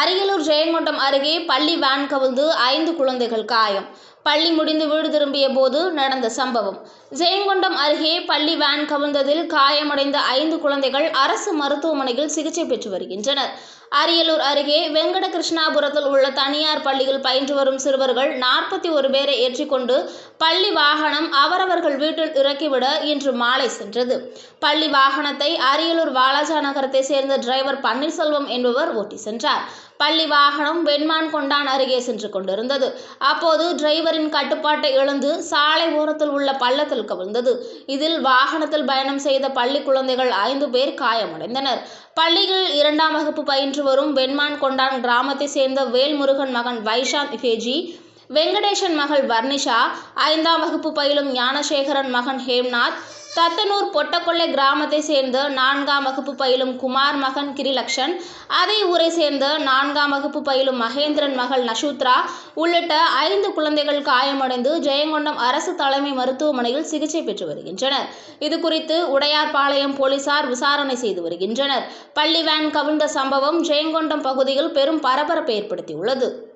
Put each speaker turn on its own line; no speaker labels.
அரியலூர் ஜெயங்கொண்டம் அருகே பள்ளி வேன் கவிழ்ந்து ஐந்து குழந்தைகள் காயம். பள்ளி முடிந்து வீடு திரும்பிய போது நடந்த சம்பவம். ஜெயங்கொண்டம் அருகே பள்ளி வேன் கவிழ்ந்ததில் காயமடைந்த ஐந்து குழந்தைகள் அரசு மருத்துவமனையில் சிகிச்சை பெற்று வருகின்றனர். அரியலூர் அருகே வெங்கட கிருஷ்ணாபுரத்தில் உள்ள தனியார் பள்ளியில் பயின்று வரும் சிறுவர்கள் நாற்பத்தி ஒரு பேரை ஏற்றிக்கொண்டு பள்ளி வாகனம் அவரவர்கள் வீட்டில் இறக்கிவிட இன்று மாலை சென்றது. பள்ளி வாகனத்தை அரியலூர் வாலாஜா நகரத்தை சேர்ந்த டிரைவர் பன்னீர்செல்வம் என்பவர் ஓட்டி சென்றார். பள்ளி வாகனம் வெண்மான் கொண்டான் அருகே சென்று கொண்டிருந்தது. அப்போது டிரைவரின் கட்டுப்பாட்டை இழந்து சாலை ஓரத்தில் உள்ள பள்ளத்தில் கவிழ்ந்தது. இதில் வாகனத்தில் பயணம் செய்த பள்ளி குழந்தைகள் ஐந்து பேர் காயமடைந்தனர். பள்ளியில் இரண்டாம் வகுப்பு பயின்று வரும் வெண்மான் கொண்டான் கிராமத்தை சேர்ந்த வேல்முருகன் மகன் வைஷாந்த் ஹேஜி வெங்கடேசன் மகள் வர்ணிஷா ஐந்தாம் வகுப்பு பயிலும் ஞானசேகரன் மகன் ஹேம்நாத் தத்தனூர் பொட்டக்கொள்ளை கிராமத்தை சேர்ந்த நான்காம் வகுப்பு பயிலும் குமார் மகன் கிரிலக்ஷன் அதே ஊரை சேர்ந்த நான்காம் வகுப்பு பயிலும் மகேந்திரன் மகள் நஷூத்ரா உள்ளிட்ட ஐந்து குழந்தைகள் காயமடைந்து ஜெயங்கொண்டம் அரசு தலைமை மருத்துவமனையில் சிகிச்சை பெற்று வருகின்றனர். இதுகுறித்து உடையார்பாளையம் போலீசார் விசாரணை செய்து வருகின்றனர். பள்ளி வேன் கவிழ்ந்த சம்பவம் ஜெயங்கொண்டம் பகுதியில் பெரும் பரபரப்பை ஏற்படுத்தியுள்ளது.